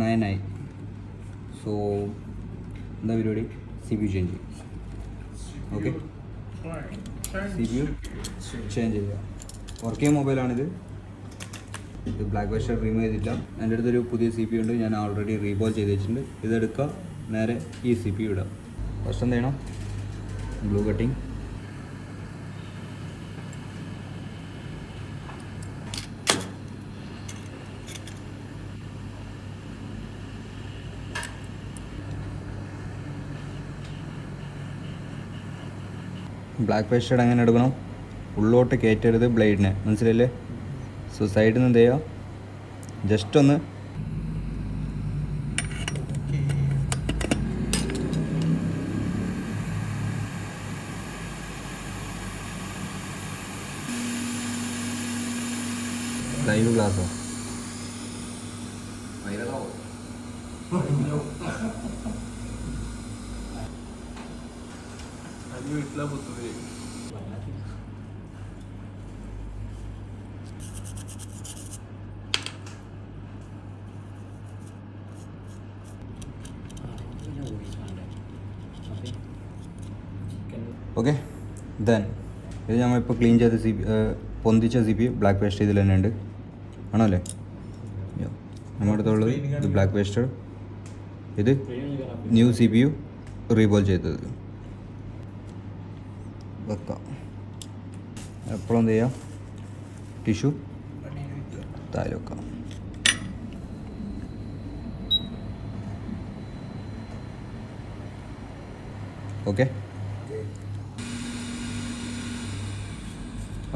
Nine ആയി so എന്താ പരിപാടി? സി പി യു ചേഞ്ച് ചെയ്യും. Okay C P U change ചെയ്യുക. വർക്ക് ചെയ്യുന്ന മൊബൈലാണിത് ഇത് ബ്ലാക്ക് വെഷർ റിമൂവ് ചെയ്തിട്ടില്ല. എന്റെ അടുത്തൊരു പുതിയ സി പി ഉണ്ട്. ഞാൻ ഓൾറെഡി റീബോൾ ചെയ്ത് വെച്ചിട്ടുണ്ട്. ഇതെടുക്കുക. നേരെ ഈ സി പി ഇടാം ഫസ്റ്റ് എന്ത് ചെയ്യണം? ബ്ലൂ കട്ടിങ് ബ്ലാക്ക് പേസ്റ്റഡ് അങ്ങനെ എടുക്കണം? ഉള്ളോട്ട് കയറ്റരുത് ബ്ലേഡിനെ മനസ്സിലല്ലേ സോ സൈഡിൽ നിന്ന് എന്ത് ജസ്റ്റ് ഒന്ന് ലൈവ് ക്ലാസ്സോ ഓക്കെ ദെൻ ഇത് നമ്മളിപ്പോൾ ക്ലീൻ ചെയ്ത സി പി പൊന്തിച്ച സി പി ബ്ലാക്ക് പേസ്റ്റ് ഇതിൽ തന്നെ ഉണ്ട്. ആണോ അല്ലേ നമ്മുടെ അടുത്തുള്ളത് ഇത് ബ്ലാക്ക് വേസ്റ്റ് ഇത് new C P U reball ചെയ്തത്. വെക്കാം. എപ്പോഴും എന്ത് ചെയ്യാം? ടിഷ്യൂ താഴെ വെക്കാം. ഓക്കെ.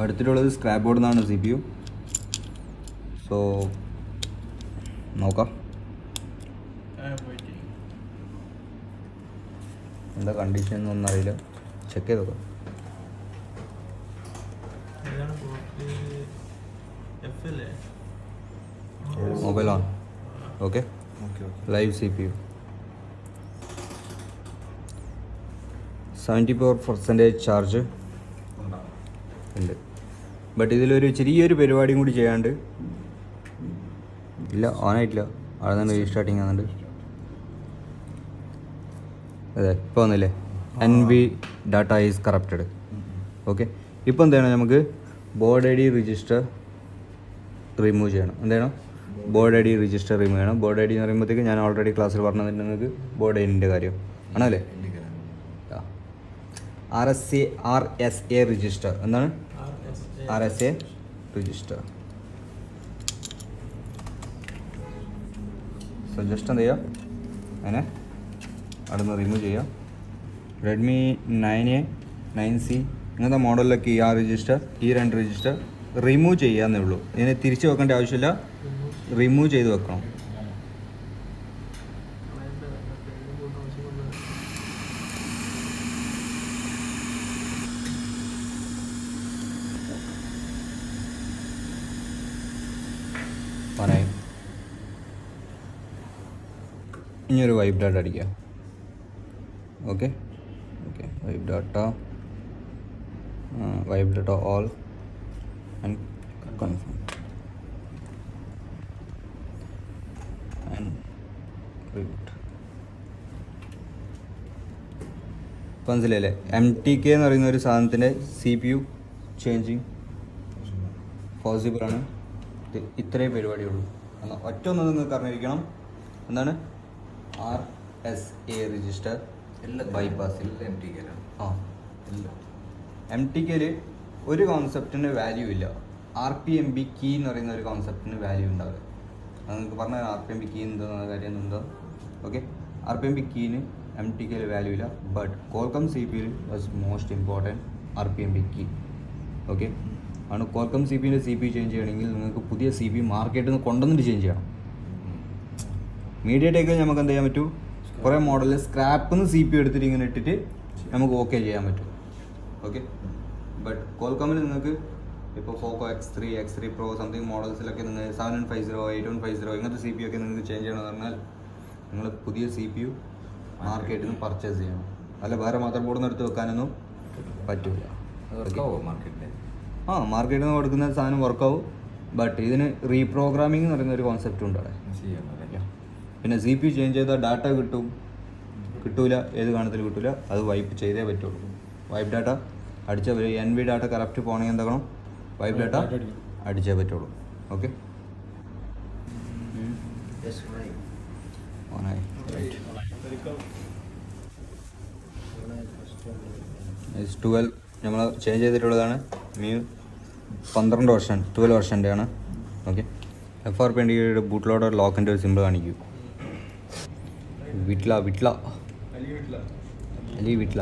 അടുത്തിട്ടുള്ളത് സ്ക്രാപ്പ് ബോർഡ് എന്നാണ് സി പി യു സോ നോക്കാം. എന്താ കണ്ടീഷൻ എന്നൊന്നും അറിയില്ല. ചെക്ക് ചെയ്ത് നോക്കാം. Mobile on okay live C P U seventy four percentage charge ഉണ്ട്? ബട്ട് ഇതിലൊരു ചെറിയൊരു പരിപാടിയും കൂടി ചെയ്യാണ്ട്. ഇല്ല ഓണായിട്ടില്ല അവിടെ നിന്ന് റീസ്റ്റാർട്ടിങ് ആകുന്നുണ്ട് അതെ ഇപ്പോൾ വന്നില്ലേ? N V data is corrupted okay ഇപ്പോൾ എന്താണ് നമുക്ക് board I D register remove ചെയ്യണം. എന്താണ് board I D register remove ചെയ്യണം. ബോർഡ് ഐ ഡി എന്ന് പറയുമ്പോഴത്തേക്ക് ഞാൻ ഓൾറെഡി ക്ലാസ്സിൽ പറഞ്ഞതിന്റെ നിങ്ങൾക്ക് ബോർഡ് ഐ ഡിന്റെ കാര്യം. ആണല്ലേ? R S C R S A register എന്താണ്? R S A register so just എന്ത് ചെയ്യുക അങ്ങനെ അവിടെ നിന്ന് റിമൂവ് ചെയ്യാം. Redmi nine A nine C ഇങ്ങനത്തെ മോഡലിലൊക്കെ ഈ ആ രജിസ്റ്റർ ഈ രണ്ട് രജിസ്റ്റർ റിമൂവ് ചെയ്യാന്നേ ഉള്ളൂ. ഇതിനെ തിരിച്ചു വെക്കേണ്ട ആവശ്യമില്ല. റിമൂവ് ചെയ്ത് വെക്കണം. പറയാം. ഇനി ഒരു വൈബ് ഡാറ്റ അടിക്കുക okay okay wipe data data all and and and reboot ഇപ്പം മനസ്സിലായില്ലേ എം ടി കെ എന്ന് പറയുന്ന ഒരു സാധനത്തിന്റെ C P U changing possible ആണ്. ഇത് ഇത്രേ പരിപാടിയുള്ളൂ എന്നാൽ ഒറ്റ ഒന്ന് നിങ്ങൾക്ക് അറിഞ്ഞിരിക്കണം എന്താണ്? ആർ എസ് എ രജിസ്റ്റർ ബൈപ്പാസിൽ എം ടി കെ ആ. എം ടി കെയിൽ ഒരു കോൺസെപ്റ്റിന് വാല്യൂ ഇല്ല. R P M B key എന്ന് പറയുന്ന ഒരു കോൺസെപ്റ്റിന് വാല്യൂ ഉണ്ടാവില്ല അത് നിങ്ങൾക്ക് പറഞ്ഞാൽ R P M B key എന്താ കാര്യം എന്തോ? Okay R P M B കീന് M T കെയിൽ വാല്യൂ ഇല്ല. But Qualcomm C P was most important R P M B key okay ആണ് കോൽക്കം സി പിന്റെ സി പി ചേഞ്ച് ചെയ്യണമെങ്കിൽ നിങ്ങൾക്ക് പുതിയ സി പി മാർക്കറ്റിൽ നിന്ന് കൊണ്ടുവന്നിട്ട് ചേഞ്ച് ചെയ്യണം. മീഡിയ ടേക്കിൽ നമുക്ക് എന്ത് ചെയ്യാൻ പറ്റൂ? കുറേ മോഡലിൽ സ്ക്രാപ്പിൽ നിന്ന് സി പി എടുത്തിട്ട് ഇങ്ങനെ ഇട്ടിട്ട് നമുക്ക് ഓക്കെ ചെയ്യാൻ പറ്റും. ഓക്കെ ബട്ട് കോൽക്കോമിൽ നിങ്ങൾക്ക് ഇപ്പോൾ Poco X three X three pro something മോഡൽസിലൊക്കെ നിങ്ങൾ seven one five zero eight one five zero ഇങ്ങനത്തെ സി പി ഒക്കെ നിങ്ങൾക്ക് ചേഞ്ച് ചെയ്യണമെന്ന് പറഞ്ഞാൽ നിങ്ങൾ പുതിയ സി പി യു മാർക്കറ്റിൽ നിന്ന് പർച്ചേസ് ചെയ്യണം. അല്ല വേറെ ബോർഡിൽ നിന്ന് എടുത്ത് വെക്കാനൊന്നും പറ്റില്ല ആ മാർക്കറ്റിൽ നിന്ന് കൊടുക്കുന്ന സാധനം വർക്കാവും ബട്ട് ഇതിന് റീപ്രോഗ്രാമിംഗ് എന്ന് പറയുന്ന ഒരു കോൺസെപ്റ്റ് ഉണ്ട് അവിടെ. പിന്നെ സി പി ചേഞ്ച് ചെയ്താൽ ഡാറ്റ കിട്ടും. കിട്ടൂല. ഏത് കാണത്തിൽ കിട്ടൂല. അത് വൈപ്പ് ചെയ്തേ പറ്റുള്ളൂ. വൈപ്പ് ഡാറ്റ അടിച്ചാൽ വരും എൻ വി ഡാറ്റ കറക്റ്റ് പോകണമെങ്കിൽ എന്താക്കണം? വൈബ് ഡാറ്റ അടിച്ചേ പറ്റുള്ളൂ. ഓക്കെ ട്വൽവ് നമ്മൾ ചേഞ്ച് ചെയ്തിട്ടുള്ളതാണ്. മീ പന്ത്രണ്ട് വർഷം ട്വൽവ് വർഷന്റെ ആണ് ഓക്കെ എഫ് ആർ പി എന്റെ ബൂട്ട് ലോഡർ ലോക്കിന്റെ ഒരു സിമ്പിൾ കാണിക്കൂ. വിട്ല വിട്ല അലി വിട്ല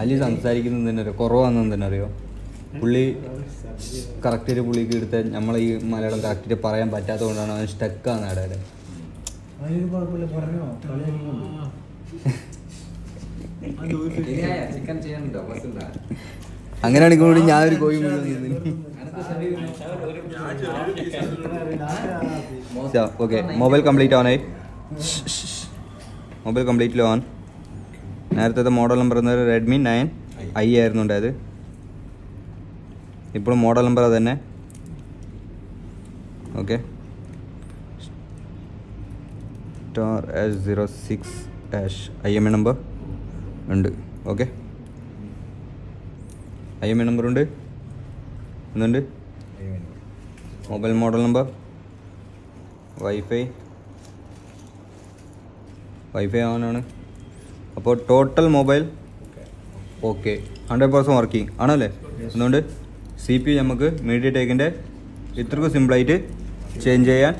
അലി സംസാരിക്കുന്നത് തന്നെ അറിയോ? കുറവാണെന്ന് തന്നെ അറിയോ? പുള്ളി കറക്റ്റായിട്ട് പുള്ളിക്ക് എടുത്ത നമ്മളെ ഈ മലയാളം കറക്റ്റ് പറയാൻ പറ്റാത്തത് കൊണ്ടാണ് അവൻ സ്റ്റക്കാണ് ബസ്സുണ്ടോ അങ്ങനെയാണെങ്കിൽ കൂടി ഞാൻ ഒരു കോഴി. Okay mobile complete ആവാനായി. Mobile completely on. നേരത്തെ മോഡൽ നമ്പർ എന്നത് റെഡ്മി നയൻ ഐ. ആയിരുന്നു ഉണ്ടായത് ഇപ്പോഴും മോഡൽ നമ്പർ അത് തന്നെ okay star S zero six hash I M E number ഉണ്ട്. Okay I M E number ഉണ്ട്. എന്തുണ്ട്? Mobile model number wifi wifi ഓണാണ് അപ്പോൾ total mobile okay hundred percent working ആണല്ലേ? അതുകൊണ്ട് സി പി നമുക്ക് മീഡിയ ടേക്കിന്റെ ഇത്രക്കും സിമ്പിളായിട്ട് ചേഞ്ച് ചെയ്യാൻ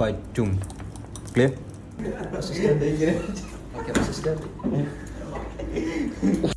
പറ്റും. Clear okay